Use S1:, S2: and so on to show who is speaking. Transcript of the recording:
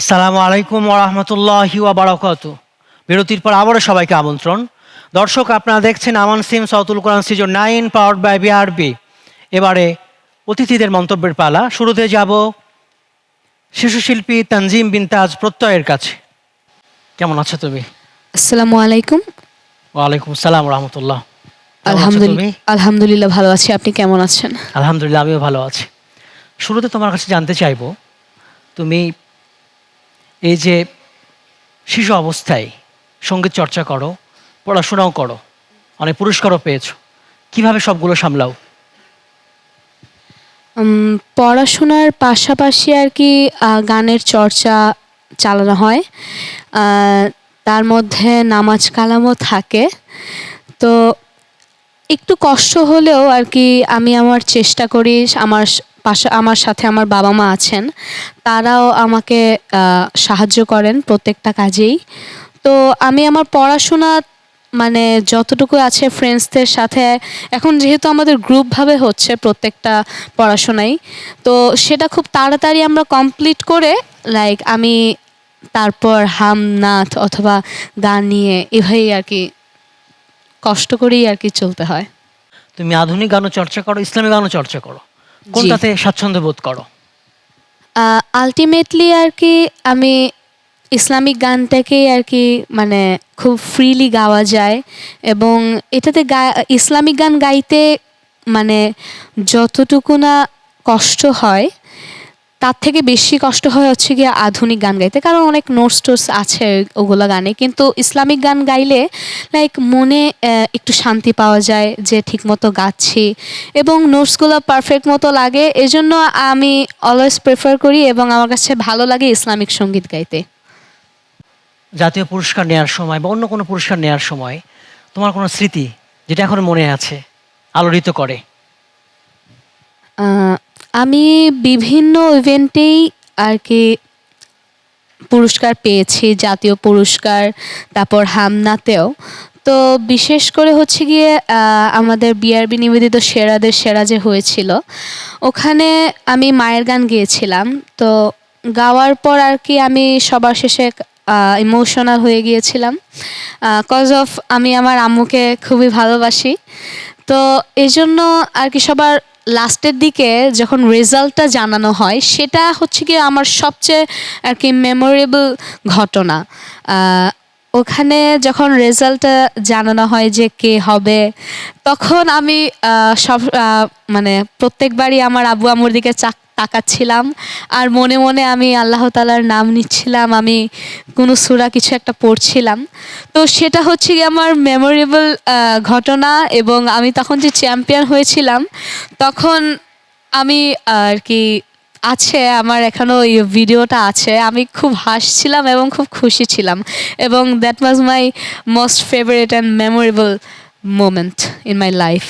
S1: আসসালামু আলাইকুম ওরহমতুল্লাহি বারাকাত বিরতির পর আবারও সবাইকে আমন্ত্রণ। দর্শক আপনারা দেখছেন আমান সিম সাউতুল কোরআন season nine power by BRB এবারে অতিথিদের মন্তব্যের পালা। শুরুতে যাব শিশুশিল্পী তানজিম বিনতাজ প্রত্যয়ের কাছে। কেমন আছো তুমি?
S2: আসসালামু আলাইকুম।
S1: ওয়ালাইকুম আসসালাম রহমতুল্লাহ।
S2: আলহামদুলিল্লাহ আলহামদুলিল্লাহ ভালো আছি। আপনি কেমন আছেন?
S1: আলহামদুলিল্লাহ আমিও ভালো আছি। শুরুতে তোমার কাছে জানতে চাইব তুমি এই যে শিশু অবস্থায় সংগীত চর্চা করো, পড়াশোনাও করো, অনেক পুরস্কারও পেয়েছ, কীভাবে সবগুলো সামলাও?
S2: পড়াশোনার পাশাপাশি আর কি গানের চর্চা চালানো হয় তার মধ্যে নামাজ কালামও থাকে, তো একটু কষ্ট হলেও আর কি আমি আমার চেষ্টা করি, আমার পাশা, আমার সাথে আমার বাবা মা আছেন, তারাও আমাকে সাহায্য করেন প্রত্যেকটা কাজেই। তো আমি আমার পড়াশোনা মানে যতটুকু আছে ফ্রেন্ডসদের সাথে, এখন যেহেতু আমাদের গ্রুপভাবে হচ্ছে প্রত্যেকটা পড়াশোনাই, তো সেটা খুব তাড়াতাড়ি আমরা কমপ্লিট করে লাইক আমি তারপর হাম নাথ অথবা গান নিয়ে এভাবেই আর কি কষ্ট করেই আর কি চলতে হয়।
S1: তুমি আধুনিক গানও চর্চা করো ইসলামী গানও চর্চা করো। কোনটাতে স্বাচ্ছন্দ্য বোধ করো?
S2: আলটিমেটলি আর কি আমি ইসলামিক গানটাকেই আর কি মানে খুব ফ্রিলি গাওয়া যায় এবং এটাতে ইসলামিক গান গাইতে মানে যতটুকু না কষ্ট হয় তার থেকে বেশি কষ্ট হয় হচ্ছে গিয়ে আধুনিক গান গাইতে। কারণ অনেক নোটস টোটস আছে ওগুলো গানে। কিন্তু ইসলামিক গান গাইলে লাইক মনে একটু শান্তি পাওয়া যায় যে ঠিকমতো গাচ্ছি। এবং নোটসগুলো পারফেক্ট মতো লাগে। এজন্য আমি অলওয়েজ প্রেফার করি এবং আমার কাছে ভালো লাগে ইসলামিক সংগীত গাইতে।
S1: জাতীয় পুরস্কার নেওয়ার সময় বা অন্য কোনো পুরস্কার নেওয়ার সময় তোমার কোনো স্মৃতি যেটা এখন মনে আছে আলোড়িত করে?
S2: আমি বিভিন্ন ইভেন্টেই আর কি পুরস্কার পেয়েছি, জাতীয় পুরস্কার, তারপর হামনাতেও। তো বিশেষ করে হচ্ছে গিয়ে আমাদের বিআরবি নিবেদিত সেরাদের সেরা যে হয়েছিল, ওখানে আমি মায়ের গান গেয়েছিলাম। তো গাওয়ার পর আর কি আমি সবার শেষে ইমোশনাল হয়ে গিয়েছিলাম। কজ অফ আমি আমার আম্মুকে খুবই ভালোবাসি। তো এই জন্য আর কি সবার লাস্টের দিকে যখন রেজাল্টটা জানানো হয়, সেটা হচ্ছে কি আমার সবচেয়ে আর কি মেমোরেবল ঘটনা। ওখানে যখন রেজাল্টটা জানানো হয় যে কে হবে, তখন আমি সব মানে প্রত্যেকবারই আমার আবু আম্মুর দিকে চাক তাকাচ্ছিলাম আর মনে মনে আমি আল্লাহ তালার নাম নিচ্ছিলাম, আমি কোনো সুরা কিছু একটা পড়ছিলাম। তো সেটা হচ্ছে কি আমার মেমোরেবল ঘটনা এবং আমি তখন যে চ্যাম্পিয়ন হয়েছিলাম, তখন আমি আর কি আছে, আমার এখনও ওই ভিডিওটা আছে। আমি খুব হাসছিলাম এবং খুব খুশি ছিলাম এবং that was my most favourite and memorable moment in my life